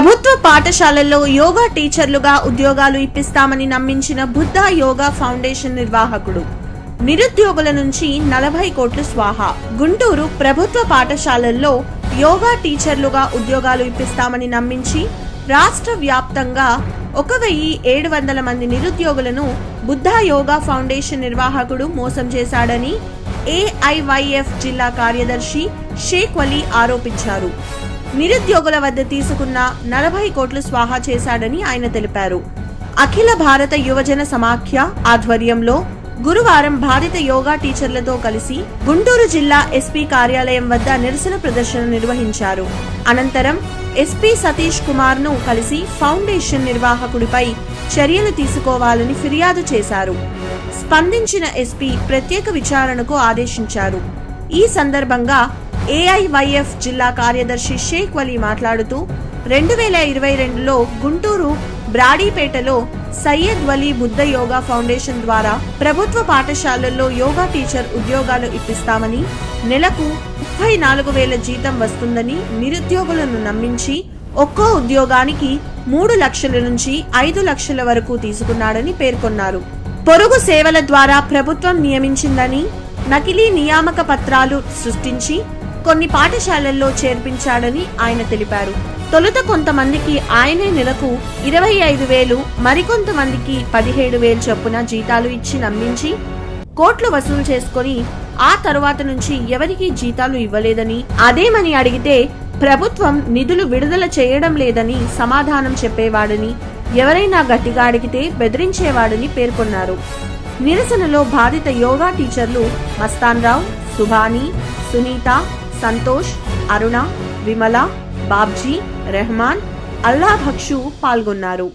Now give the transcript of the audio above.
ప్రభుత్వ పాఠశాలల్లో యోగా టీచర్లుగా ఉద్యోగాలు ఇప్పిస్తామని నమ్మించిన బుద్ధ యోగా ఫౌండేషన్ నిర్వాహకుడు. నిరుద్యోగుల నుంచి నలభై కోట్లు స్వాహా. గుంటూరు ప్రభుత్వ పాఠశాలల్లో యోగా టీచర్లుగా ఉద్యోగాలు ఇప్పిస్తామని నమ్మించి రాష్ట్ర వ్యాప్తంగా ఒక వెయ్యి ఏడు వందల మంది నిరుద్యోగులను బుద్ధ యోగా ఫౌండేషన్ నిర్వాహకుడు మోసం చేశాడని ఏఐవైఎఫ్ జిల్లా కార్యదర్శి షేక్ వలీ ఆరోపించారు. నిరుద్యోగుల వద్ద తీసుకున్న నలభై కోట్లు స్వాహా చేశాడని ఆయన తెలిపారు. అఖిల భారత యువజన సమాఖ్య ఆధ్వర్యంలో గురువారం బాధిత యోగా టీచర్లతో కలిసి గుంటూరు జిల్లా ఎస్పీ కార్యాలయం వద్ద నిరసన ప్రదర్శన నిర్వహించారు. అనంతరం ఎస్పీ సతీష్ కుమార్ను కలిసి ఫౌండేషన్ నిర్వాహకుడిపై చర్యలు తీసుకోవాలని ఫిర్యాదు చేశారు. స్పందించిన ఎస్పీ ప్రత్యేక విచారణకు ఆదేశించారు. ఈ సందర్భంగా ఏఐవైఎఫ్ జిల్లా కార్యదర్శి షేక్ వలీ మాట్లాడుతూ రెండు వేల ఇరవై రెండులో గుంటూరు బ్రాడీపేటలో సయ్యద్ వలీ బుద్ధ యోగా ఫౌండేషన్ ద్వారా ప్రభుత్వ పాఠశాలల్లో యోగా టీచర్ ఉద్యోగాలు ఇప్పిస్తామని నెలకు ముప్పై నాలుగు వేల జీతం వస్తుందని నిరుద్యోగులను నమ్మించి ఒక్కో ఉద్యోగానికి మూడు లక్షల నుంచి ఐదు లక్షల వరకు తీసుకున్నాడని పేర్కొన్నారు. పొరుగు సేవల ద్వారా ప్రభుత్వం నియమించిందని నకిలీ నియామక పత్రాలు సృష్టించి కొన్ని పాఠశాలల్లో చేర్పించాడని ఆయన తెలిపారు. తొలుత కొంతమందికి ఆయనే నెలకు ఇరవై ఐదు వేలు మరికొంతమందికి పదిహేడు వేలు చొప్పున జీతాలు ఇచ్చి నమ్మించి కోట్లు వసూలు చేసుకొని ఆ తరువాత నుంచి ఎవరికీ జీతాలు ఇవ్వలేదని అదేమని అడిగితే ప్రభుత్వం నిధులు విడుదల చేయడం లేదని సమాధానం చెప్పేవాడని ఎవరైనా గట్టిగా అడిగితే బెదిరించేవాడని పేర్కొన్నారు. నిరసనలో బాధిత యోగా టీచర్లు మస్తాన్ రావు సుభాని సునీత సంతోష్ అరుణ విమల బాబ్జీ రెహమాన్ అల్లా భక్షు పాల్గొన్నారు.